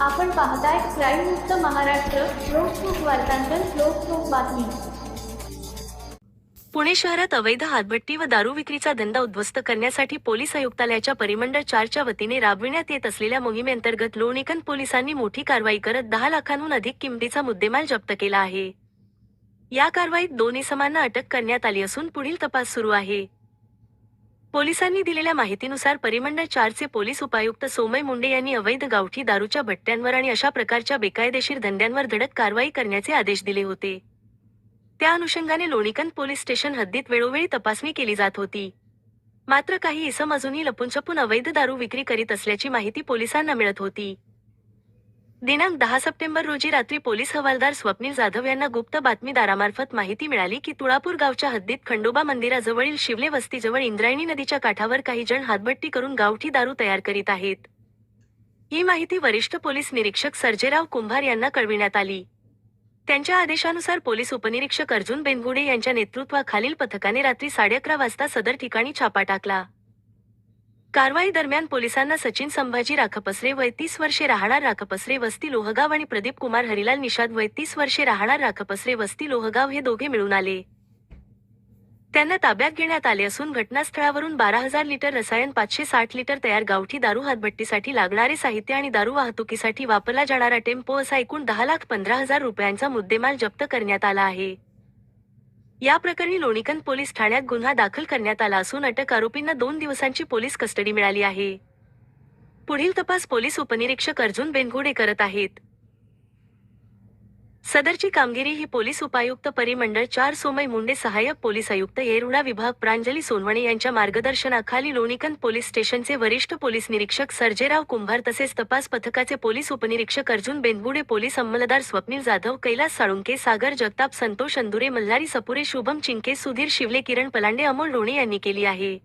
आपण पाहताय क्राईम मुक्त महाराष्ट्र लोकसुख वार्तांकन लोकसुख बातमी. पुणे शहरात अवैध हातभट्टी व दारू विक्रीचा धंदा उद्ध्वस्त करण्यासाठी पोलीस आयुक्तालयाच्या परिमंडळ चारच्या वतीने राबविण्यात येत असलेल्या मोहिमेअंतर्गत लोणीकन पोलिसांनी मोठी कारवाई करत दहा लाखांहून अधिक किमतीचा मुद्देमाल जप्त केला आहे. या कारवाईत दोन इसमांना अटक करण्यात आली असून पुढील तपास सुरू आहे. पोलिसांनी दिलेल्या माहितीनुसार परिमंडळ चारचे पोलीस उपायुक्त सोमय मुंडे यांनी अवैध गावठी दारूच्या भट्ट्यांवर आणि अशा प्रकारच्या बेकायदेशीर धंद्यांवर धडक कारवाई करण्याचे आदेश दिले होते. त्या अनुषंगाने लोणीकंद पोलीस स्टेशन हद्दीत वेळोवेळी तपासणी केली जात होती. मात्र काही इसम अजूनही लपूनछपून अवैध दारू विक्री करीत असल्याची माहिती पोलिसांना मिळत होती. दिनांक दहा सप्टेंबर रोजी रात्री पोलीस हवालदार स्वप्नील जाधव यांना गुप्त बातमीदारामार्फत माहिती मिळाली की तुळापूर गावच्या हद्दीत खंडोबा मंदिराजवळील शिवले वस्तीजवळ इंद्रायणी नदीच्या काठावर काही जण हातभट्टी करून गावठी दारू तयार करीत आहेत. ही माहिती वरिष्ठ पोलीस निरीक्षक सर्जेराव कुंभार यांना कळविण्यात आली. त्यांच्या आदेशानुसार पोलीस उपनिरीक्षक अर्जुन बेनगुडे यांच्या नेतृत्वाखालील पथकाने रात्री साडे अकरा वाजता सदर ठिकाणी छापा टाकला. कारवाई दरम्यान पोलिसांना सचिन संभाजी राखपसरे वय तीस वर्षे राहणार राखपसरे वस्ती लोहगाव आणि प्रदीप कुमार हरिलाल निषाद वय तीस वर्षे राहणार राखपसरे वस्ती लोहगाव हे दोघे मिळून आले. त्यांना ताब्यात घेण्यात आले असून घटनास्थळावरून बारा हजार लिटर रसायन पाचशे साठ लिटर तयार गावठी दारू हातभट्टीसाठी लागणारे साहित्य आणि दारू वाहतुकीसाठी वापरला जाणारा टेम्पो असा एकूण दहा लाख पंधरा हजार रुपयांचा मुद्देमाल जप्त करण्यात आला आहे. या प्रकरणी लोणीकंद पोलीस ठाण्यात गुन्हा दाखल करण्यात आला असून अटक आरोपींना दोन दिवसांची पोलीस कस्टडी मिळाली आहे. पुढील तपास पोलीस उपनिरीक्षक अर्जुन बेनगुडे करत आहेत. सदरची कामगिरी ही पोलीस उपायुक्त परिमंडळ चार सोमय मुंडे सहाय्यक पोलीस आयुक्त येरुणा विभाग प्रांजली सोनवणे यांच्या मार्गदर्शनाखाली लोणीकंद पोलीस स्टेशनचे वरिष्ठ पोलीस निरीक्षक सर्जेराव कुंभार तसेच तपास पथकाचे पोलीस उपनिरीक्षक अर्जुन बेंदबुडे पोलीस अंमलदार स्वप्नील जाधव कैलास साळुंके सागर जगताप संतोष अंदुरे मल्हारी सपुरे शुभम चिंके सुधीर शिवले किरण पलांडे अमोल लोणे यांनी केली आहे.